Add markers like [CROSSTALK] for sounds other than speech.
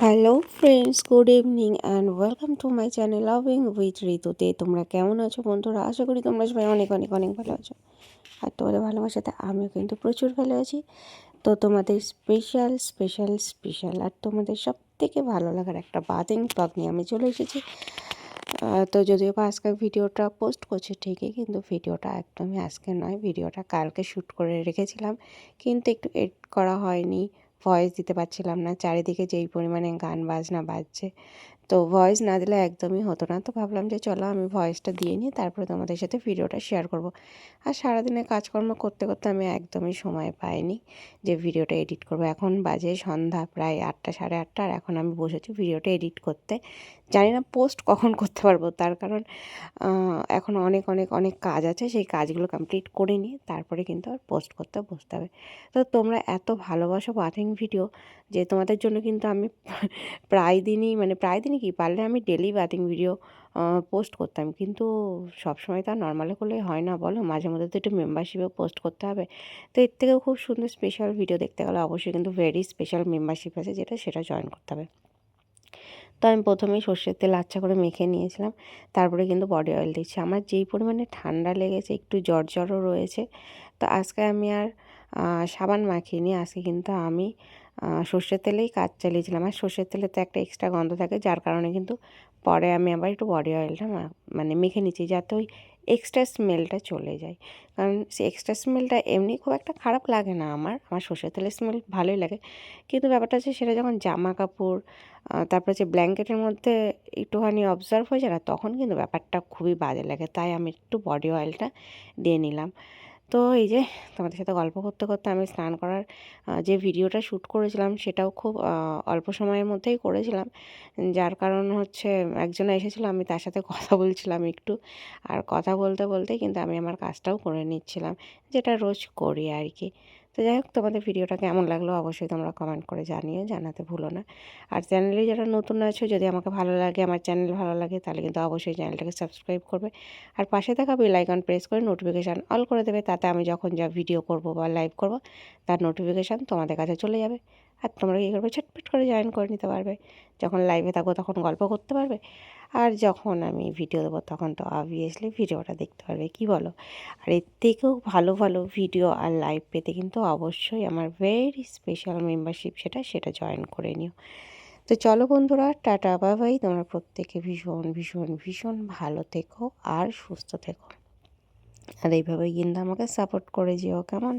Hello friends good evening and welcome to my channel loving with ঋতুতে তোমরা কেমন আছো বন্ধুরা? আশা করি তোমরা সবাই অনেক অনেক অনেক ভালো আছো। আর তোমাদের ভালোবাসাতে আমিও কিন্তু প্রচুর ভালো আছি। তো তোমাদের স্পেশাল স্পেশাল স্পেশাল আর তোমাদের সব থেকে ভালো লাগার একটা বাদিং ব্লগ নিয়ে আমি চলে এসেছি। তো যদিও বা আজকে ভিডিওটা পোস্ট করছে ঠিকই, কিন্তু ভিডিওটা একদমই আজকে নয়, ভিডিওটা কালকে শ্যুট করে রেখেছিলাম, কিন্তু একটু এডিট করা হয়নি। ভয়েস দিতে পারছিলাম না। চারিদিকে যেই পরিমাণে গান বাজনা বাজছে। তো ভয়েস না দিলে একদমই হতো না। তো ভাবলাম যে চলো আমি ভয়েসটা দিয়ে নিই, তারপরে তোমাদের সাথে ভিডিওটা শেয়ার করব। আর সারাদিনে কাজকর্ম করতে করতে আমি একদমই সময় পাইনি যে ভিডিওটা এডিট করব। এখন বাজে সন্ধ্যা, প্রায় আটটা, সাড়ে আটটা, আর এখন আমি বসেছি ভিডিওটা এডিট করতে। জানি না পোস্ট কখন করতে পারব, তার কারণ এখন অনেক অনেক অনেক কাজ আছে, সেই কাজগুলো কমপ্লিট করে নিয়ে তারপরে কিন্তু আর পোস্ট করতে বসতে হবে। তো তোমরা এত ভালোবাসো বাথিং ভিডিও যে তোমাদের জন্য কিন্তু আমি প্রায় দিনই মানে প্রায় দিনই কি, পারলে আমি ডেলি বাথিং ভিডিও পোস্ট করতাম। কিন্তু সবসময় তো আর নর্মালে করলে হয় না, বলো? মাঝে মধ্যে তো একটু মেম্বারশিপেও পোস্ট করতে হবে। তো এর থেকেও খুব সুন্দর স্পেশাল ভিডিও দেখতে গেলে অবশ্যই কিন্তু ভেরি স্পেশাল মেম্বারশিপ আছে যেটা সেটা জয়েন করতে হবে। তো আমি প্রথমেই সর্ষের তেল আচ্ছা করে মেখে নিয়েছিলাম। তারপরে কিন্তু বডি অয়েল দিচ্ছি। আমার যেই পরিমাণে ঠান্ডা লেগেছে, একটু জ্বর জ্বরও রয়েছে। তো আজকে আমি আর সাবান মাখিনি আজকে কিন্তু আমি সর্ষের তেলেই কাজ চালিয়েছিলাম। আর সর্ষের তেলে তো একটা এক্সট্রা গন্ধ থাকে, যার কারণে কিন্তু পরে আমি আবার একটু বডি অয়েলটা মানে মেখে নিচ্ছি যাতে ওই এক্সট্রা স্মেলটা চলে যায়। কারণ সে এক্সট্রা স্মেলটা এমনি খুব একটা খারাপ লাগে না আমার আমার সর্ষের তেলের স্মেল ভালোই লাগে। কিন্তু ব্যাপারটা হচ্ছে সেটা যখন জামা কাপড় তারপরে যে ব্ল্যাঙ্কেটের মধ্যে একটুখানি অবজার্ভ হয়ে যায় না, তখন কিন্তু ব্যাপারটা খুবই বাজে লাগে। তাই আমি একটু বডি অয়েলটা দিয়ে নিলাম। তো এই যে তোমাদের সাথে গল্প করতে করতে আমি স্নান করার যে ভিডিওটা শ্যুট করেছিলাম সেটাও খুব অল্প সময়ের মধ্যেই করেছিলাম। যার কারণ হচ্ছে একজন এসেছিল, আমি তার সাথে [LAUGHS] কথা বলছিলাম একটু। আর কথা বলতে বলতে কিন্তু আমি আমার কাজটাও করে নিচ্ছিলাম, যেটা রোজ করি আর কি। তো যাই হোক, তোমাদের ভিডিওটা কেমন লাগল অবশ্যই তোমরা কমেন্ট করে জানিও, জানাতে ভুলো না। আর চ্যানেলে যারা নতুন আছো, যদি আমাকে ভালো লাগে, আমার চ্যানেল ভালো লাগে, তাহলে কিন্তু অবশ্যই চ্যানেলটাকে সাবস্ক্রাইব করবে। আর পাশে থাকা বেল আইকন প্রেস করে নোটিফিকেশান অল করে দেবে, তাতে আমি যখন যা ভিডিও করব বা লাইভ করব, তার নোটিফিকেশান তোমাদের কাছে চলে যাবে। আর তোমরা কী করবে? ছটপট করে জয়েন করে নিতে পারবে। যখন লাইভে থাকব তখন গল্প করতে পারবে। আর যখন আমি ভিডিও দেবো তখন তো অবভিয়াসলি ভিডিওটা দেখতে পারবে। কি বলো? আর এর থেকেও ভালো ভালো ভিডিও আর লাইভ পেতে কিন্তু অবশ্যই আমার ভেরি স্পেশাল মেম্বারশিপ সেটা সেটা জয়েন করে নিও। তো চলো বন্ধুরা, টাটা বাবাই তোমরা প্রত্যেকে ভীষণ ভীষণ ভীষণ ভালো থেকো আর সুস্থ থেকো। আর এইভাবে কিন্তু আমাকে সাপোর্ট করে যেও, কেমন?